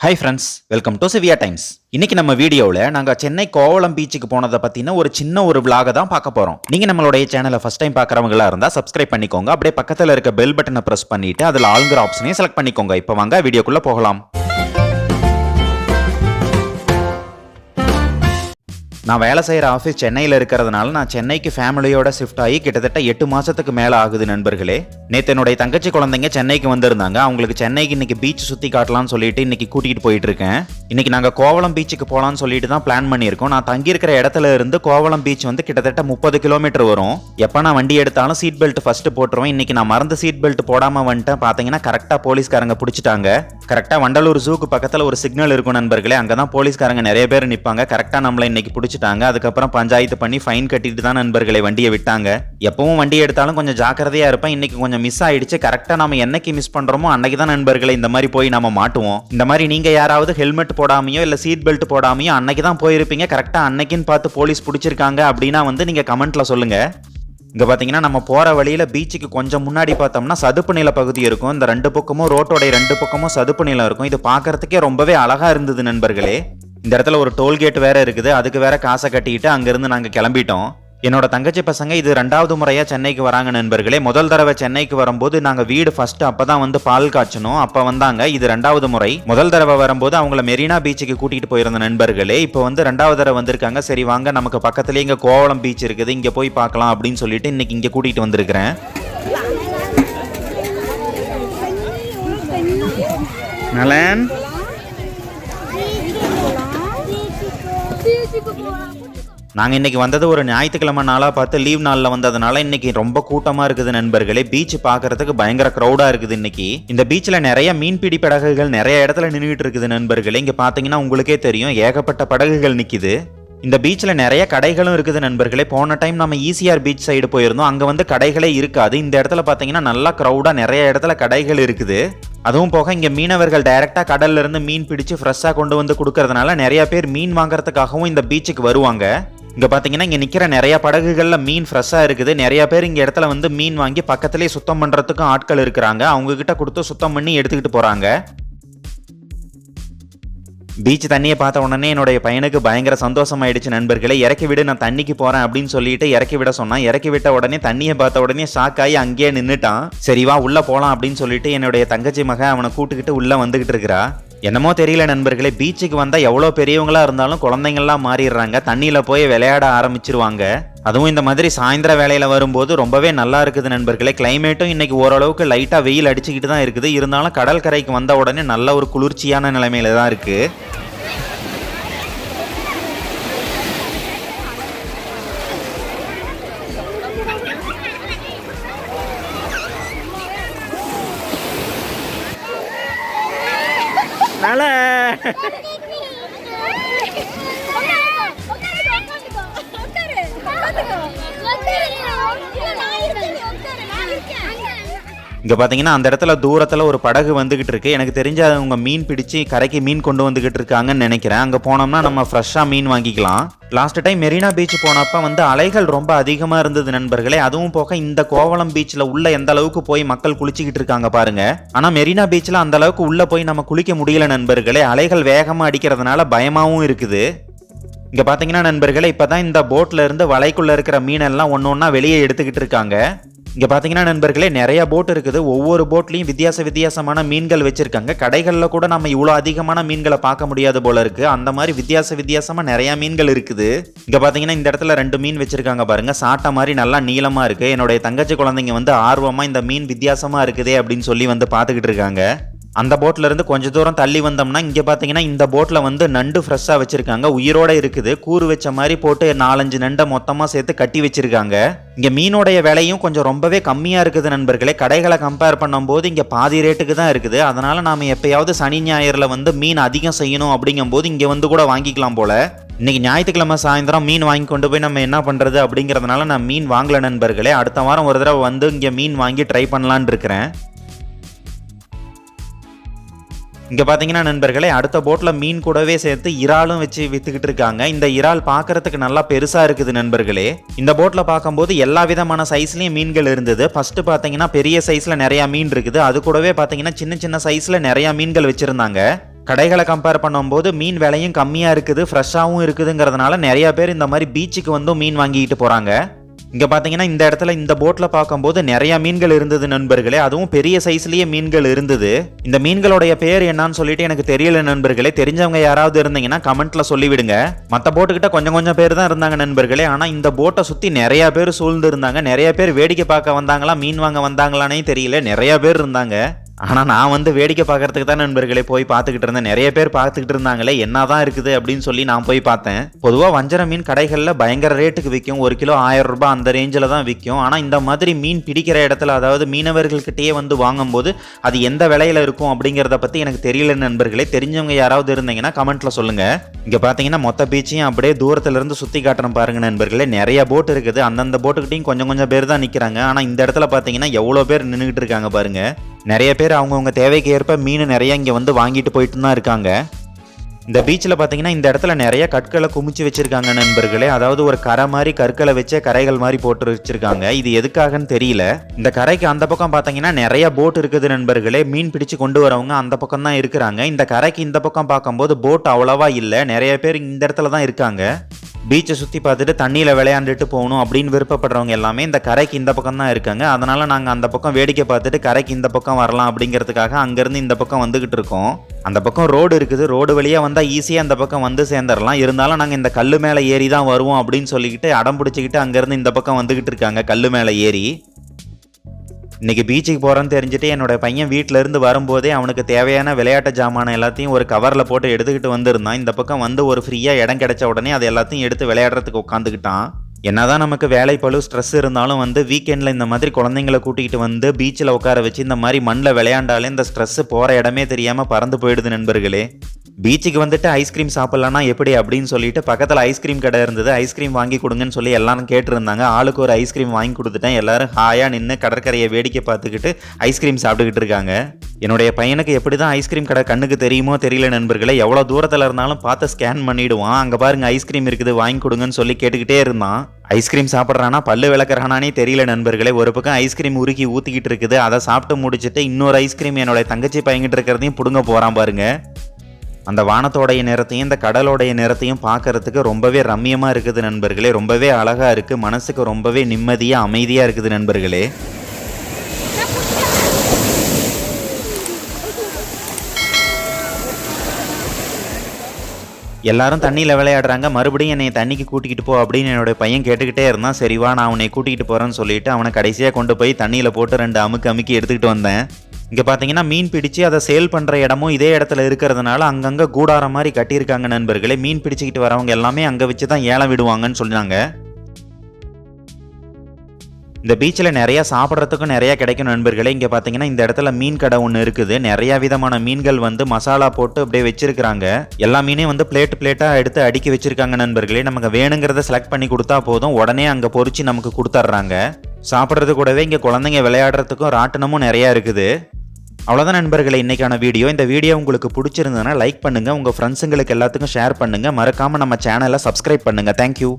Hi friends welcome to Siviya times இன்னைக்கு நம்ம வீடியோவில் நாங்கள் சென்னை கோவளம் பீச்சுக்கு போனதை பற்றின ஒரு சின்ன ஒரு விளாக தான் பார்க்க போகிறோம் நீங்கள் நம்மளுடைய சேனலை ஃபஸ்ட் டைம் பார்க்குறவங்களா இருந்தால் சப்ஸ்கிரைப் பண்ணிக்கோங்க. அப்படியே பக்கத்தில் இருக்க பெல் பட்டனை ப்ரெஸ் பண்ணிவிட்டு அதில் ஆளுங்கிற ஆப்ஷனையும் செலக்ட் பண்ணிக்கோங்க. இப்போ வாங்க வீடியோக்குள்ளே போகலாம். நான் வேலை செய்கிற ஆஃபீஸ் சென்னையில் இருக்கிறதுனால நான் சென்னைக்கு ஃபேமிலியோட ஷிஃப்ட் ஆகி கிட்டத்தட்ட எட்டு மாதத்துக்கு மேலே ஆகுது நண்பர்களே. நேற்று என்னுடைய தங்கச்சி குழந்தைங்க சென்னைக்கு வந்திருந்தாங்க. அவங்களுக்கு சென்னைக்கு இன்னைக்கு பீச் சுற்றி காட்டலாம்னு சொல்லிட்டு இன்னைக்கு கூட்டிகிட்டு போயிட்டு இருக்கேன். இன்னைக்கு நாங்கள் கோவளம் பீச்சுக்கு போகலான்னு சொல்லிட்டு தான் பிளான் பண்ணியிருக்கோம். நான் தங்கியிருக்கிற இடத்துல இருந்து கோவளம் பீச் வந்து கிட்டத்தட்ட முப்பது கிலோமீட்டர் வரும். எப்போ நான் வண்டி எடுத்தாலும் சீட் பெல்ட் ஃபஸ்ட்டு போட்டுருவேன். இன்னைக்கு நான் மறந்து சீட் பெல்ட் போடாமல் வந்துட்டேன். பார்த்தீங்கன்னா கரெக்டாக போலீஸ்காரங்க பிடிச்சிட்டாங்க. கரெக்டாக வண்டலூர் ஜூக்கு பக்கத்தில் ஒரு சிக்னல் இருக்கும் நண்பர்களே. அங்கே தான் போலீஸ்காரங்க நிறைய பேர் நிற்பாங்க கரெக்டாக நம்மளை இன்னைக்கு பிடிச்சிட்டாங்க அதுக்கப்புறம் பஞ்சாயத்து பண்ணி ஃபைன் கட்டிட்டு தான் நண்பர்களை வண்டியை விட்டாங்க. எப்பவும் வண்டி எடுத்தாலும் கொஞ்சம் ஜாக்கிரதையா இருப்பேன். இன்னைக்கு கொஞ்சம் மிஸ் ஆயிடுச்சு. கரெக்டா நம்ம என்னைக்கு மிஸ் பண்றோமோ அன்னைக்கு தான் நண்பர்களை இந்த மாதிரி போய் நம்ம மாட்டுவோம். இந்த மாதிரி நீங்க யாராவது ஹெல்மெட் போடாமையோ இல்ல சீட் பெல்ட் போடாமையோ அன்னைக்கு தான் போயிருப்பீங்க. கரெக்டாக அன்னைக்குன்னு பார்த்து போலீஸ் பிடிச்சிருக்காங்க அப்படின்னா வந்து நீங்க கமெண்ட்ல சொல்லுங்க. இங்கே பார்த்தீங்கன்னா நம்ம போகிற வழியில் பீச்சுக்கு கொஞ்சம் முன்னாடி பார்த்தோம்னா சதுப்பு நில பகுதி இருக்கும். இந்த ரெண்டு பக்கமும் ரோட்டோடைய ரெண்டு பக்கமும் சதுப்பு நிலம் இருக்கும். இது பார்க்கறதுக்கே ரொம்பவே அழகாக இருந்தது நண்பர்களே. இந்த இடத்துல ஒரு டோல்கேட் வேற இருக்குது. அதுக்கு வேற காசை கட்டிக்கிட்டு அங்கிருந்து நாங்கள் கிளம்பிட்டோம். என்னோட தங்கச்சி பசங்க இது ரெண்டாவது முறையாக சென்னைக்கு வராங்க நண்பர்களே. முதல் தடவை சென்னைக்கு வரும்போது நாங்கள் வீடு ஃபர்ஸ்ட் அப்பதான் வந்து பால் காய்ச்சணும் அப்போ வந்தாங்க இது ரெண்டாவது முறை. முதல் தடவை வரும்போது அவங்கள மெரினா பீச்சுக்கு கூட்டிகிட்டு போயிருந்த நண்பர்களே இப்போ வந்து ரெண்டாவது தடவை வந்திருக்காங்க. சரி வாங்க நமக்கு பக்கத்துலேயே இங்கே கோவளம் பீச் இருக்குது. இங்கே போய் பார்க்கலாம் அப்படின்னு சொல்லிட்டு இன்னைக்கு இங்கே கூட்டிகிட்டு வந்திருக்கிறேன். நலன். நாங்கள் இன்றைக்கி வந்தது ஒரு ஞாயிற்றுக்கிழமை நாளாக பார்த்து லீவ் நாளில் வந்ததுனால இன்றைக்கி ரொம்ப கூட்டமாக இருக்குது நண்பர்களே. பீச் பார்க்கறதுக்கு பயங்கர க்ரௌடாக இருக்குது இன்றைக்கி இந்த பீச்சில் நிறைய மீன்பிடி படகுகள் நிறைய இடத்துல நின்றுட்டு இருக்குது நண்பர்களே. இங்கே பார்த்தீங்கன்னா உங்களுக்கே தெரியும் ஏகப்பட்ட படகுகள் நிற்கிது இந்த பீச்சில் நிறைய கடைகளும் இருக்குது நண்பர்களே. போன டைம் நம்ம ஈசிஆர் பீச் சைடு போயிருந்தோம். அங்கே வந்து கடைகளே இருக்காது. இந்த இடத்துல பார்த்தீங்கன்னா நல்லா க்ரௌடாக நிறைய இடத்துல கடைகள் இருக்குது. அதுவும் போக இங்கே மீனவர்கள் டைரெக்டாக கடல்லேருந்து மீன் பிடிச்சு ஃப்ரெஷ்ஷாக கொண்டு வந்து கொடுக்கறதுனால நிறைய பேர் மீன் வாங்குறதுக்காகவும் இந்த பீச்சுக்கு வருவாங்க. இங்கே பார்த்தீங்கன்னா இங்கே நிற்கிற நிறைய படகுகளில் மீன் ஃப்ரெஷ்ஷாக இருக்குது. நிறைய பேர் இங்கே இடத்துல வந்து மீன் வாங்கி பக்கத்துலேயே சுத்தம் பண்ணுறதுக்கும் ஆட்கள் இருக்கிறாங்க. அவங்கக்கிட்ட கொடுத்து சுத்தம் பண்ணி எடுத்துக்கிட்டு போகிறாங்க பீச் தண்ணியை பார்த்த உடனே என்னுடைய பையனுக்கு பயங்கர சந்தோஷமாயிடுச்சு நண்பர்களை. இறக்கி விடு நான் தண்ணிக்கு போறேன் அப்படின்னு சொல்லிட்டு இறக்கி விட சொன்னான். இறக்கி விட்ட உடனே தண்ணியை பார்த்த உடனே ஷாக் ஆகி அங்கேயே நின்னுட்டான். சரிவா உள்ள போலாம் அப்படின்னு சொல்லிட்டு என்னுடைய தங்கச்சி மக அவனை கூட்டுக்கிட்டு உள்ள வந்துகிட்டு இருக்கிறா. என்னமோ தெரியல நண்பர்களே. பீச்சுக்கு வந்தா எவ்வளோ பெரியவங்களா இருந்தாலும் குழந்தைங்கள்லாம் மாறிடுறாங்க. தண்ணியில போய் விளையாட ஆரம்பிச்சிருவாங்க. அதுவும் இந்த மாதிரி சாயந்தர வேலையில் வரும்போது ரொம்பவே நல்லா இருக்குது நண்பர்களே. கிளைமேட்டும் இன்னைக்கு ஓரளவுக்கு லைட்டாக வெயில் அடிச்சுக்கிட்டு தான் இருக்குது. இருந்தாலும் கடற்கரைக்கு வந்த உடனே நல்ல ஒரு குளிர்ச்சியான நிலைமையில தான் இருக்குது இருக்கு நல்லா இங்கே பார்த்தீங்கன்னா அந்த இடத்துல தூரத்தில் ஒரு படகு வந்துகிட்டு இருக்கு எனக்கு தெரிஞ்ச அவங்க மீன் பிடிச்சு கரைக்கு மீன் கொண்டு வந்துகிட்டு இருக்காங்கன்னு நினைக்கிறேன். அங்கே போனோம்னா நம்ம ஃப்ரெஷ்ஷாக மீன் வாங்கிக்கலாம். லாஸ்ட் டைம் மெரினா பீச் போனப்ப வந்து அலைகள் ரொம்ப அதிகமாக இருந்தது நண்பர்களே. அதுவும் போக இந்த கோவளம் பீச்சில் உள்ள எந்த அளவுக்கு போய் மக்கள் குளிச்சுக்கிட்டு இருக்காங்க பாருங்க. ஆனால் மெரினா பீச்சில் அந்த அளவுக்கு உள்ளே போய் நம்ம குளிக்க முடியல நண்பர்களே. அலைகள் வேகமாக அடிக்கிறதுனால பயமாகவும் இருக்குது. இங்க பாத்தீங்கன்னா நண்பர்களே இப்பதான் இந்த போட்ல இருந்து வலைக்குள்ள இருக்கிற மீனெல்லாம் ஒன்று ஒன்றா வெளியே எடுத்துக்கிட்டு இருக்காங்க. இங்கே பார்த்தீங்கன்னா நண்பர்களே நிறைய போட் இருக்குது. ஒவ்வொரு போட்லேயும் வித்தியாச வித்தியாசமான மீன்கள் வச்சுருக்காங்க. கடைகளில் கூட நம்ம இவ்வளோ அதிகமான மீன்களை பார்க்க முடியாது போல இருக்குது அந்த மாதிரி வித்தியாச வித்தியாசமாக நிறையா மீன்கள் இருக்குது. இங்கே பார்த்தீங்கன்னா இந்த இடத்துல ரெண்டு மீன் வச்சுருக்காங்க பாருங்கள் சாட்டை மாதிரி நல்லா நீளமாக இருக்குது என்னுடைய தங்கச்சி குழந்தைங்க வந்து ஆர்வமாக இந்த மீன் வித்தியாசமாக இருக்குதே அப்படின்னு சொல்லி வந்து பார்த்துக்கிட்டு இருக்காங்க. அந்த போட்டில் இருந்து கொஞ்சம் தூரம் தள்ளி வந்தோம்னா இங்கே பார்த்தீங்கன்னா இந்த போட்டில் வந்து நண்டு ஃப்ரெஷ்ஷாக வச்சுருக்காங்க. உயிரோட இருக்குது. கூறு வச்ச மாதிரி போட்டு நாலஞ்சு நண்டை மொத்தமாக சேர்த்து கட்டி வச்சுருக்காங்க. இங்கே மீனோடைய விலையும் கொஞ்சம் ரொம்பவே கம்மியாக இருக்குது நண்பர்களே. கடைகளை கம்பேர் பண்ணும்போது இங்கே பாதி ரேட்டுக்கு தான் இருக்குது. அதனால் நாம் எப்பயாவது சனி ஞாயிறுல வந்து மீன் அதிகம் செய்யணும் அப்படிங்கும்போது இங்கே வந்து கூட வாங்கிக்கலாம் போல். இன்றைக்கி ஞாயிற்றுக்கிழமை சாயந்தரம் மீன் வாங்கி கொண்டு போய் நம்ம என்ன பண்ணுறது அப்படிங்கிறதுனால நான் மீன் வாங்கல நண்பர்களே. அடுத்த வாரம் ஒரு தடவை வந்து இங்கே மீன் வாங்கி ட்ரை பண்ணலான் இருக்கிறேன். இங்கே பார்த்தீங்கன்னா நண்பர்களே அடுத்த போட்டில் மீன் கூடவே சேர்த்து இறாலும் வச்சு விற்றுக்கிட்டு இருக்காங்க. இந்த இறால் பார்க்கறதுக்கு நல்லா பெருசாக இருக்குது நண்பர்களே. இந்த போட்டில் பார்க்கும்போது எல்லா விதமான சைஸ்லேயும் மீன்கள் இருந்தது. ஃபஸ்ட்டு பார்த்தீங்கன்னா பெரிய சைஸில் நிறையா மீன் இருக்குது. அது கூடவே பார்த்தீங்கன்னா சின்ன சின்ன சைஸில் நிறையா மீன்கள் வச்சுருந்தாங்க. கடைகளை கம்பேர் பண்ணும்போது மீன் விலையும் கம்மியாக இருக்குது ஃப்ரெஷ்ஷாகவும் இருக்குதுங்கிறதுனால நிறையா பேர் இந்த மாதிரி பீச்சுக்கு வந்தும் மீன் வாங்கிட்டு போகிறாங்க இங்கே பார்த்தீங்கன்னா இந்த இடத்துல இந்த போட்டில் பார்க்கும்போது நிறைய மீன்கள் இருந்தது நண்பர்களே. அதுவும் பெரிய சைஸ்லேயே மீன்கள் இருந்தது. இந்த மீன்களுடைய பேர் என்னன்னு சொல்லிட்டு எனக்கு தெரியல நண்பர்களே. தெரிஞ்சவங்க யாராவது இருந்தீங்கன்னா கமெண்ட்ல சொல்லிவிடுங்க. மற்ற போட்டுக்கிட்ட கொஞ்சம் கொஞ்சம் பேர் தான் இருந்தாங்க நண்பர்களே. ஆனால் இந்த போட்டை சுற்றி நிறைய பேர் சூழ்ந்து இருந்தாங்க. நிறைய பேர் வேடிக்கை பார்க்க வந்தாங்களா மீன் வாங்க வந்தாங்களானே தெரியல. நிறைய பேர் இருந்தாங்க. ஆனால் நான் வந்து வேடிக்கை பார்க்கறதுக்கு தான் நண்பர்களே போய் பார்த்துக்கிட்டு இருந்தேன். நிறைய பேர் பார்த்துக்கிட்டு இருந்தாங்களே என்னதான் இருக்குது அப்படின்னு சொல்லி நான் போய் பார்த்தேன். பொதுவாக வஞ்சர மீன் கடைகளில் பயங்கர ரேட்டுக்கு விற்கும் ஒரு கிலோ ஆயிரம் ரூபாய் அந்த ரேஞ்சில் தான் விற்கும் ஆனால் இந்த மாதிரி மீன் பிடிக்கிற இடத்துல அதாவது மீனவர்கள்கிட்டயே வந்து வாங்கும்போது அது எந்த விலையில இருக்கும் அப்படிங்கிறத பற்றி எனக்கு தெரியல நண்பர்களே. தெரிஞ்சவங்க யாராவது இருந்தீங்கன்னா கமெண்ட்டில் சொல்லுங்கள் இங்கே பார்த்தீங்கன்னா மொத்த பீச்சையும் அப்படியே தூரத்துலேருந்து சுற்றி காட்டுறோம் பாருங்க நண்பர்களே. நிறைய போட் இருக்குது. அந்தந்த போட்டுக்கிட்டையும் கொஞ்சம் கொஞ்சம் பேர் தான் நிற்கிறாங்க ஆனால் இந்த இடத்துல பார்த்தீங்கன்னா எவ்வளோ பேர் நின்றுக்கிட்டு இருக்காங்க பாருங்க. நிறைய பேர் அவங்கவுங்க தேவைக்கு ஏற்ப மீன் நிறைய இங்கே வந்து வாங்கிட்டு போயிட்டு தான் இருக்காங்க. இந்த பீச்சில் பார்த்தீங்கன்னா இந்த இடத்துல நிறைய கற்களை குமிச்சு வச்சிருக்காங்க நண்பர்களே. அதாவது ஒரு கரை மாதிரி கற்களை வச்சே கரைகள் மாதிரி போட்டு வச்சிருக்காங்க. இது எதுக்காகன்னு தெரியல. இந்த கரைக்கு அந்த பக்கம் பார்த்தீங்கன்னா நிறைய போட் இருக்குது நண்பர்களே. மீன் பிடிச்சு கொண்டு வரவங்க அந்த பக்கம் தான் இருக்கிறாங்க. இந்த கரைக்கு இந்த பக்கம் பார்க்கும்போது போட் அவ்வளவா இல்லை. நிறைய பேர் இந்த இடத்துல தான் இருக்காங்க. பீச்சை சுற்றி பார்த்துட்டு தண்ணியில் விளையாண்டுட்டு போகணும் அப்படின்னு விருப்பப்படுறவங்க எல்லாமே இந்த கரைக்கு இந்த பக்கம் தான் இருக்காங்க. அதனால் நாங்கள் அந்த பக்கம் வேடிக்கை பார்த்துட்டு கரைக்கு இந்த பக்கம் வரலாம் அப்படிங்கிறதுக்காக அங்கேருந்து இந்த பக்கம் வந்துக்கிட்டு இருக்கோம். அந்த பக்கம் ரோடு இருக்குது. ரோடு வழியாக வந்தால் ஈஸியாக அந்த பக்கம் வந்து சேர்ந்துடலாம் இருந்தாலும் நாங்கள் இந்த கல் மேலே ஏறி தான் வருவோம் அப்படின்னு சொல்லிக்கிட்டு அடம் பிடிச்சிக்கிட்டு அங்கேருந்து இந்த பக்கம் வந்துக்கிட்டு இருக்காங்க கல் மேலே ஏறி. இன்னைக்கு பீச்சுக்கு போகிறோன்னு தெரிஞ்சுட்டு என்னோட பையன் வீட்டில இருந்து வரும்போதே அவனுக்கு தேவையான விளையாட்டு ஜாமான எல்லாத்தையும் ஒரு கவரில் போட்டு எடுத்துக்கிட்டு வந்திருந்தான். இந்த பக்கம் வந்து ஒரு ஃப்ரீயாக இடம் கிடைச்ச உடனே அது எல்லாத்தையும் எடுத்து விளையாடுறதுக்கு உட்காந்துக்கிட்டான் என்னதான் நமக்கு வேலை பழு ஸ்ட்ரெஸ் இருந்தாலும் வந்து வீக்கெண்டில் இந்த மாதிரி குழந்தைங்களை கூட்டிகிட்டு வந்து பீச்சில் உட்கார வச்சு இந்த மாதிரி மண்ணில் விளையாண்டாலே இந்த ஸ்ட்ரெஸ்ஸு போகிற இடமே தெரியாமல் பறந்து போயிடுது நண்பர்களே. பீச்சுக்கு வந்துட்டு ஐஸ்கிரீம் சாப்பிட்லான்னா எப்படி அப்படின்னு சொல்லிட்டு பக்கத்தில் ஐஸ்கிரீம் கடை இருந்தது. ஐஸ்கிரீம் வாங்கி கொடுங்கன்னு சொல்லி எல்லாரும் கேட்டிருந்தாங்க. ஆளுக்கு ஒரு ஐஸ்கிரீம் வாங்கி கொடுத்துட்டேன். எல்லாரும் ஹாயாக நின்று கடற்கரையை வேடிக்கை பார்த்துக்கிட்டு ஐஸ்கிரீம் சாப்பிட்டுக்கிட்டு இருக்காங்க. என்னுடைய பையனுக்கு எப்படி தான் ஐஸ்கிரீம் கடை கண்ணுக்கு தெரியுமோ தெரியல நண்பர்களே. எவ்வளோ தூரத்தில் இருந்தாலும் பார்த்து ஸ்கேன் பண்ணிவிடுவான் அங்கே பாருங்க ஐஸ்கிரீம் இருக்குது வாங்கி கொடுங்கன்னு சொல்லி கேட்டுக்கிட்டே இருந்தான். ஐஸ்கிரீம் சாப்பிட்றானா? பல்லு விளக்குறானே தெரியல நண்பர்களே. ஒரு பக்கம் ஐஸ்கிரீம் உருக்கி ஊற்றிக்கிட்டு இருக்குது. அதை சாப்பிட்டு முடிச்சுட்டு இன்னொரு ஐஸ்கிரீம் என்னோட தங்கச்சி பையன்கிட்ட இருக்கிறதையும் பிடுங்க போகிறான் பாருங்கள் அந்த வானத்தோடைய நிறத்தையும் இந்த கடலோடைய நிறத்தையும் பார்க்கறதுக்கு ரொம்பவே ரம்மியமாக இருக்குது நண்பர்களே. ரொம்பவே அழகாக இருக்குது மனசுக்கு ரொம்பவே நிம்மதியாக அமைதியாக இருக்குது நண்பர்களே. எல்லாரும் தண்ணியில் விளையாடுறாங்க. மறுபடியும் என்னை தண்ணிக்கு கூட்டிகிட்டு போ அப்படின்னு என்னோட பையன் கேட்டுக்கிட்டே இருந்தான். சரி வா நான் அவனை கூட்டிகிட்டு போகிறேன்னு சொல்லிட்டு அவனை கடைசியாக கொண்டு போய் தண்ணியில் போட்டு ரெண்டு அமுக்கு அமுக்கி எடுத்துக்கிட்டு வந்தேன். இங்கே பார்த்தீங்கன்னா மீன் பிடிச்சு அதை சேல் பண்ணுற இடமும் இதே இடத்துல இருக்கிறதுனால அங்கங்கே கூடாரம் மாதிரி கட்டியிருக்காங்க நண்பர்களே. மீன் பிடிச்சிக்கிட்டு வரவங்க எல்லாமே அங்கே வச்சு தான் ஏலம் விடுவாங்கன்னு சொன்னாங்க. இந்த பீச்சில் நிறையா சாப்பிட்றதுக்கும் நிறையா கிடைக்கும் நண்பர்களே. இங்கே பார்த்தீங்கன்னா இந்த இடத்துல மீன் கடை ஒன்று இருக்குது. நிறையா விதமான மீன்கள் வந்து மசாலா போட்டு அப்படியே வச்சிருக்கிறாங்க. எல்லா மீனையும் வந்து பிளேட் பிளேட்டாக எடுத்து அடுக்கி வச்சிருக்காங்க நண்பர்களே. நமக்கு வேணுங்கிறத செலக்ட் பண்ணி கொடுத்தா போதும். உடனே அங்கே பொறிச்சு நமக்கு கொடுத்துட்றாங்க சாப்பிட்றது கூடவே இங்கே குழந்தைங்க விளையாடுறதுக்கும் ராட்டினமும் நிறையா இருக்குது. அவ்வளோதான் நண்பர்களை இன்னைக்கான வீடியோ. இந்த வீடியோ உங்களுக்கு பிடிச்சிருந்ததுன்னா லைக் பண்ணுங்கள் உங்கள் ஃப்ரெண்ட்ஸுங்களுக்கு எல்லாத்துக்கும் ஷேர் பண்ணுங்கள் மறக்காமல் நம்ம சேனலை சப்ஸ்கிரைப் பண்ணுங்கள் தேங்க்யூ